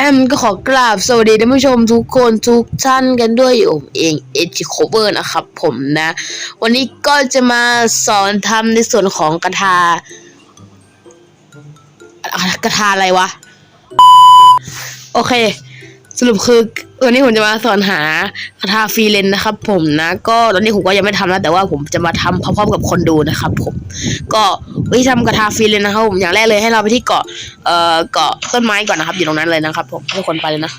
แอมก็ขอกราบสวัสดีท่านผู้ชมทุกคนทุกท่านกันด้วยผมเองเอจิโคเวอร์นะครับผมนะ วันนี้ก็จะมาสอนทำในส่วนของกระทากระทาอะไรวะ โอเค สรุปคือวันนี้ผมจะมาสอนหากระทาฟรีเลนนะครับ ผมนะ ก็ตอนนี้ผมก็ยังไม่ทำนะแต่ว่าผมจะมาทำพร้อมๆกับคนดูนะครับ ผม ก็วิธีทำกระทาฟรีเลนนะครับผมอย่างแรกเลยให้เราไปที่เกาะเอ่อเกาะต้นไม้ก่อนนะครับ อยู่ตรงนั้นเลยนะครับ ผมทุกคนไปเลยนะ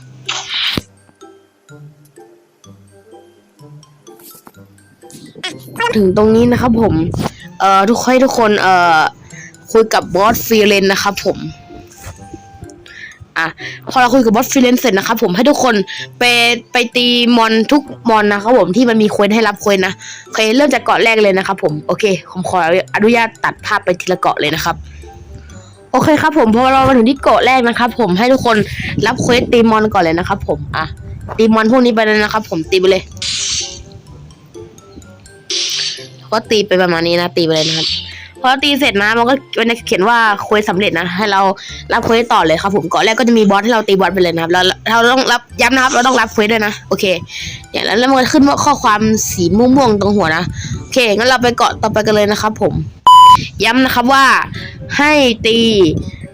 ถึงตรงนี้นะครับ ผม เอ่อทุกให้ทุกคนเอ่อคุยกับบอสฟรีเลนนะครับ ผม อะพอเราคุยกับบอสฟรีเลนเสร็จนะครับผมให้ทุกคนไปไปตีมอนทุกมอนนะครับผมที่มันมีควสให้รับควสนะโอเคเริ่มจากเกาะแรกเลยนะครับผมโอเคผมขออนุญาตตัดภาพไปทีละเกาะเลยนะครับโอเคครับผมพอเรามาถึงที่เกาะแรกนะครับ ผมให้ทุกคนรับเควสตีมอนก่อนเลยนะครับผมอะตีมอนพวกนี้ไปเลยนะครับ ผมตีไปเลยก็ตีไปประมาณนี้นะตีไปเลยนะครับ พอตีเสร็จนะมันก็มันจะเขียนว่าเควสสำเร็จนะ ให้เรารับเควสต่อเลยครับผมเกาะแรกก็จะมีบอสให้เราตีบอสไปเลยนะครับแล้วเราต้องรับย้ำนะครับเราต้องรับเควสด้วยนะโอเคเนี่ยแล้วมันก็ขึ้นข้อความสีม่วงๆตรงหัวนะโอเคงั้นเราไปเกาะต่อไปกันเลยนะครับ ผม ย้ำนะครับว่าให้ตี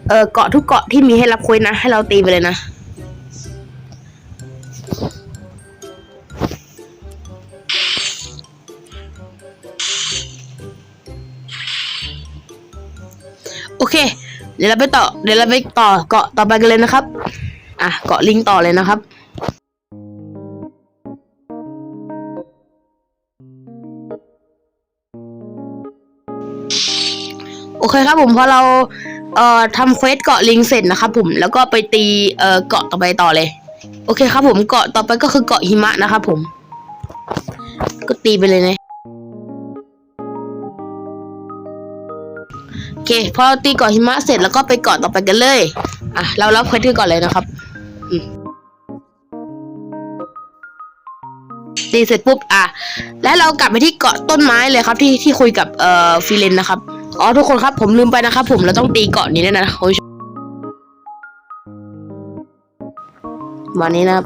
เออเกาะทุกเกาะที่มีให้รับเควสนะ ให้เราตีไปเลยนะ โอเค เดี๋ยวเราไปต่อ เดี๋ยวเราไปต่อเกาะต่อไปกันเลยนะครับ อะเกาะลิงต่อเลยนะครับโอเคครับผมพอเราเอ่อทำเควสเกาะลิงเสร็จนะครับผมแล้วก็ไปตีเอ่อเกาะต่อไปต่อเลย โอเคครับผมเกาะต่อไปก็คือเกาะหิมะนะครับผม ก็ตีไปเลยนะ เค พอเราตีเกาะหิมะเสร็จแล้วก็ไปเกาะต่อไปกันเลย อะ เรารับเควสที่ก่อนเลยนะครับตีเสร็จปุ๊บ อะ แล้วเรากลับไปที่เกาะต้นไม้เลยครับ ที่ที่คุยกับเอ่อฟิเลนนะครับ อ๋อทุกคนครับ ผมลืมไปนะครับ ผมเราต้องตีเกาะนี้ด้วยนะโอ้ยวันนี้นะครับ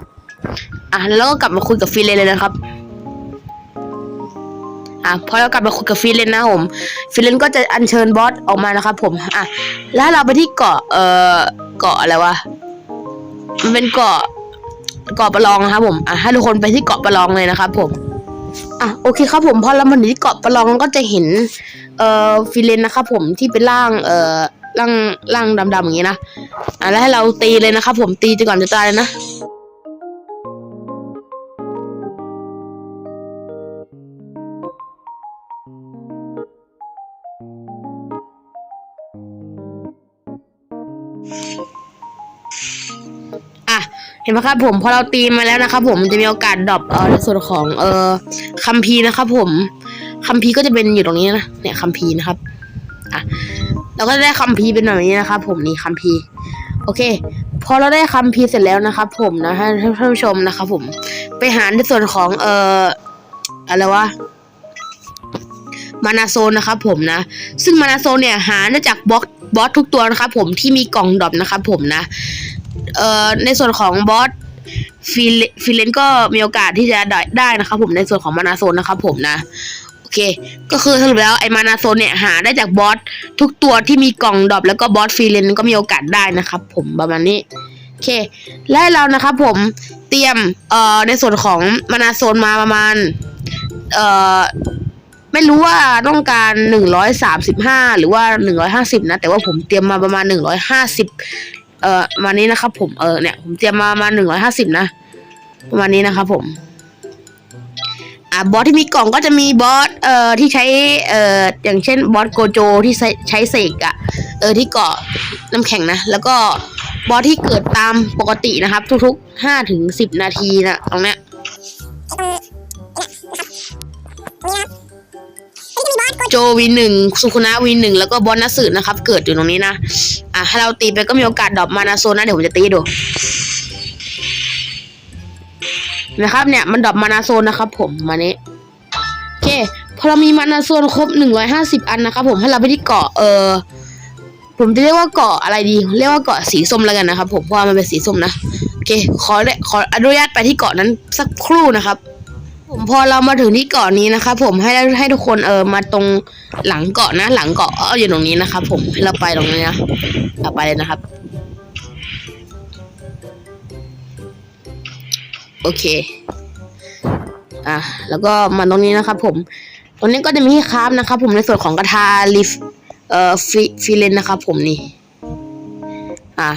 อะแล้วก็กลับมาคุยกับฟิเลนเลยนะครับ อะพอเรากลับมาคุยกับฟิเลนนะผมฟิเลนก็จะอัญเชิญบอสออกมานะครับผมอะแล้วเราไปที่เกาะเอ่อเกาะอะไรวะมันเป็นเกาะเกาะประลองนะครับผมอะให้ทุกคนไปที่เกาะประลองเลยนะครับผมอะโอเคครับผมพอเรามาถึงที่เกาะประลองก็จะเห็นเอ่อฟิเลนนะครับผมที่เป็นร่างเอ่อร่างร่างดำๆอย่างนี้นะอะแล้วให้เราตีเลยนะครับผมตีจนก่อนจะตายเลยนะ ห็นไหมครับผมพอเราตีมาแล้วนะครับผมมันจะมีโอกาสดรอปเอ่อในส่วนของเอ่อคัมภีร์นะครับผมคัมภีร์ก็จะเป็นอยู่ตรงนี้นะเนี่ยคัมภีร์นะครับอะเราก็จะได้คัมภีร์เป็นแบบนี้นะครับผมนี่คัมภีร์โอเค พอเราได้คัมภีร์เสร็จแล้วนะครับผมนะท่านผู้ชมนะครับผมไปหาในส่วนของเอ่ออะไรวะมานาโซนนะครับผมนะ ซึ่งมานาโซนเนี่ยหาได้จากบล็อกบอสทุกตัวนะครับผมที่มีกล่องดรอปนะครับผมนะ เอ่อในส่วนของบอสฟิลฟิเลนก็มีโอกาสที่จะได้ได้นะครับผมในส่วนของมานาโซนนะครับผมนะโอเค ก็คือสรุปแล้วไอ้มานาโซนเนี่ยหาได้จากบอสทุกตัวที่มีกล่องดรอปแล้วก็บอสฟิเลนก็มีโอกาสได้นะครับผมประมาณนี้โอเค และเรานะครับผมเตรียมเอ่อในส่วนของมานาโซนมาประมาณเอ่อไม่รู้ว่าต้องการหนึ่งร้อยสามสิบห้าหรือว่าหนึ่งร้อยห้าสิบนะ แต่ว่าผมเตรียมมาประมาณหนึ่งร้อยห้าสิบ เอ่อประมานี้นะครับผมเออเนี่ยผมเตรียมมามาหนึ่งร้อยห้าสิบนะประมาณนี้นะครับผม อ่าบอสที่มีกล่องก็จะมีบอสเอ่อที่ใช้เอ่ออย่างเช่นบอสโกโจที่ใช้ใช้เสกอะเออที่เกาะน้ำแข็งนะ แล้วก็บอสที่เกิดตามปกตินะครับ ทุกๆห้าถึงสิบนาทีนะตรงเนี้ย โจวีหนึ่งสุคุนะวีหนึ่งแล้วก็บอสนัสสึนะครับ เกิดอยู่ตรงนี้นะ อะให้เราตีไปก็มีโอกาสดรอปมานาโซนนะ เดี๋ยวผมจะตีดู นะครับเนี่ยมันดรอปมานาโซนนะครับผมมานี้โอเคพอเรามีมานาโซนครบหนึ่งร้อยห้าสิบอันนะครับผมให้เราไปที่เกาะเออผมจะเรียกว่าเกาะอะไรดี เรียกว่าเกาะสีส้มแล้วกันนะครับผมเพราะว่ามันเป็นสีส้มนะโอเคขอได้ขออนุญาตไปที่เกาะนั้นสักครู่นะครับ ผมพอเรามาถึงที่เกาะนี้นะครับผมให้ให้ทุกคนเออมาตรงหลังเกาะนะ หลังเกาะเอออยู่ตรงนี้นะครับผมให้เราไปตรงนี้นะเราไปเลยนะครับ โอเค อะแล้วก็มาตรงนี้นะครับ ผมตรงนี้ก็จะมีคราฟนะครับ ผมในส่วนของกระทาลิฟเอ่อฟิฟิเลนนะครับผมนี่ อะ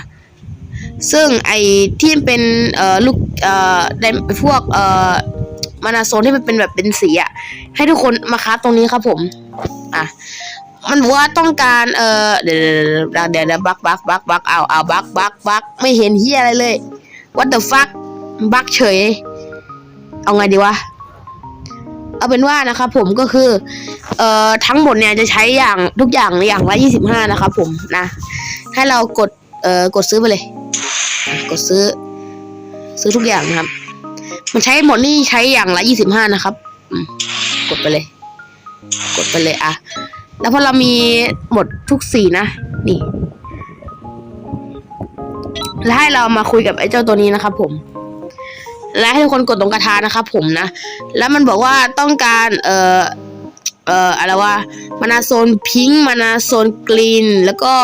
ซึ่งไอที่เป็นเอ่อลูกเอ่อได้พวกเอ่อ มานาโซนที่มันเป็นแบบเป็นสีอะให้ทุกคนมาคราฟตรงนี้ครับผมอะมันบอกว่าต้องการเออเดี๋ยวเดี๋ยวเดี๋ยวเดี๋ยวบักบักบักบักเอาเอาบักบักบักไม่เห็นเฮียอะไรเลย what the fuck บักเฉย เอาไงดีวะเอาเป็นว่านะครับผมก็คือ เอ่อทั้งหมดเนี่ยจะใช้อย่างทุกอย่างอย่างละยี่สิบห้านะครับผมนะ ให้เรากดเอ่อกดซื้อไปเลย กดซื้อ ซื้อทุกอย่างนะครับ มันใช้หมดนี่ใช้อย่างละยี่สิบห้านะครับกดไปเลย กดไปเลยอะแล้วพอเรามีหมดทุกสีนะ นี่ แล้วให้เรามาคุยกับไอ้เจ้าตัวนี้นะครับผม และให้ทุกคนกดตรงกระทานะครับผมนะ แล้วมันบอกว่าต้องการเอ่อเอ่ออะไรวะมานาโซนพิงค์มานาโซนกรีน แล้วก็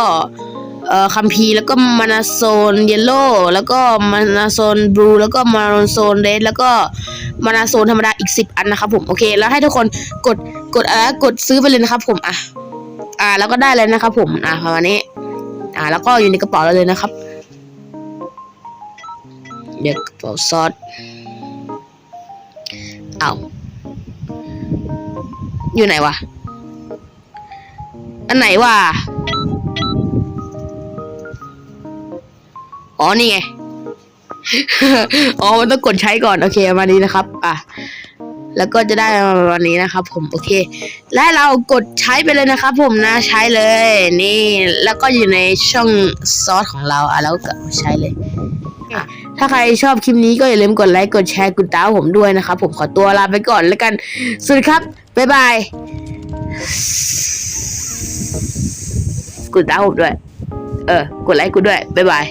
คัมพีแล้วก็มานาโซนเยลโล่แล้วก็มานาโซนบลูแล้วก็มานาโซนเรดแล้วก็มานาโซนธรรมดาอีกสิบอันนะครับผมโอเค แล้วให้ทุกคนกดกดอะกดซื้อไปเลยนะครับ ผมอะอ่าแล้วก็ได้เลยนะครับ ผมอะประมาณนี้ อ่าแล้วก็อยู่ในกระเป๋าเราเลยนะครับเดี๋ยวกระเป๋าซอสเอาอยู่ไหนวะอันไหนวะ อ๋อนี่ไง อ๋อมันต้องกดใช้ก่อน โอเคประมาณนี้นะครับ อะ แล้วก็จะได้ประมาณนี้นะครับ ผมโอเค และเรากดใช้ไปเลยนะครับ ผมนะใช้เลย นี่ แล้วก็อยู่ในช่องซอสของเราอะแล้วก็ใช้เลยอะถ้าใครชอบคลิปนี้ก็อย่าลืมกดไลค์กดแชร์กดตามผมด้วยนะครับ ผมขอตัวลาไปก่อนแล้วกันสวัสดีครับ บ๊ายบายกดตามผมด้วย เออ กดไลค์กูด้วย บ๊ายบาย